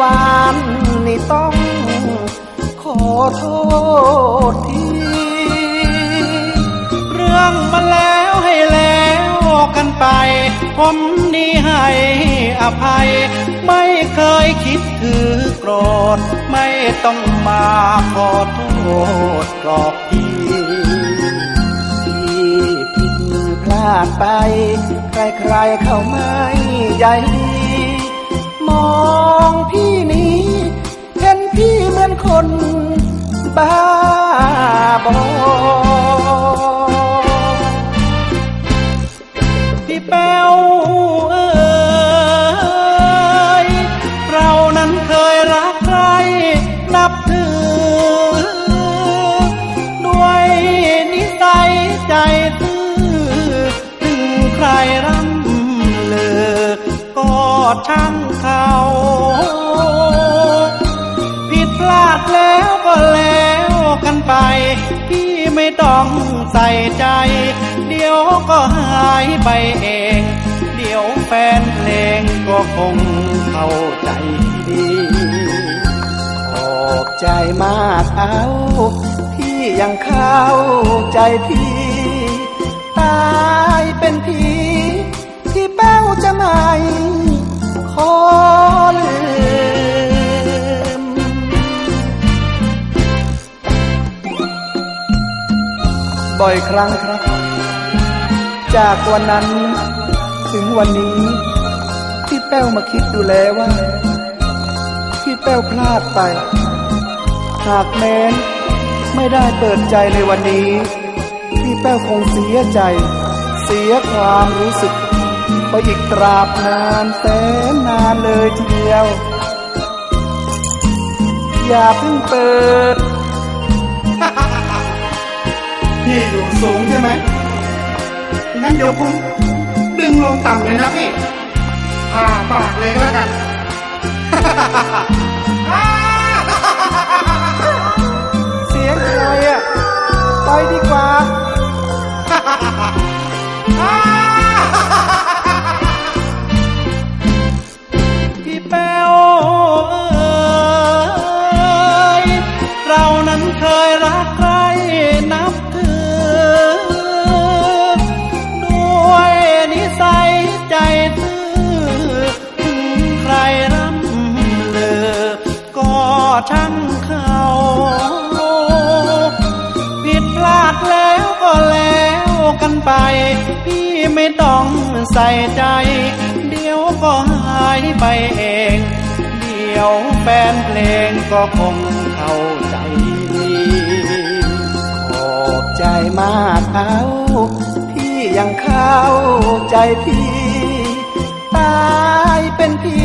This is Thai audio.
วานนี่ต้อง ขอโทษที เรื่องมาแล้วให้แล้วกันไป ผมนี่ให้อภัย ไม่เคยคิดถือโกรธ ไม่ต้องมาขอโทษกรอกพี่ที่ผิดพลาดไป ใครๆเข้าไม่ใจดีมอง คนบ้าบอพี่แป้วเอ้ยเรานั้นเคยรักใครนับถือ ด้วยนิสัยใจซื่อถึงใครร่ำเลือก็ช่างเขา ใจ เดี๋ยวก็หายไปเอง เดี๋ยวแฟนเพลงก็คงเข้าใจดีขอบใจมากเอาพี่ยังเข้าใจพี่ ตายเป็นผีที่แป้วจะไม่ บ่อยครั้งครับ จากวันนั้นถึงวันนี้ พี่แป้วมาคิดดูแล้วว่า พี่แป้วพลาดไป หากแม้น ไม่ได้เปิดใจในวันนี้ พี่แป้วคงเสียใจ เสียความรู้สึกไปอีกตราบนานแสนนานเลยทีเดียว อย่าเพิ่งเปิด พี่อยู่สูงใช่ไหมงั้นเดี๋ยวคุณดึงลงต่ำเลยนะพี่ผ่าปากเลยก็แล้วกัน ช่างเขาผิดพลาดแล้วก็แล้วกันไป พี่ไม่ต้องใส่ใจ เดี๋ยวก็หายไปเอง เดี๋ยวแฟนเพลงก็คงเข้าใจดีขอบใจมากเอาพี่ยังเข้าใจพี่ ตายเป็นผี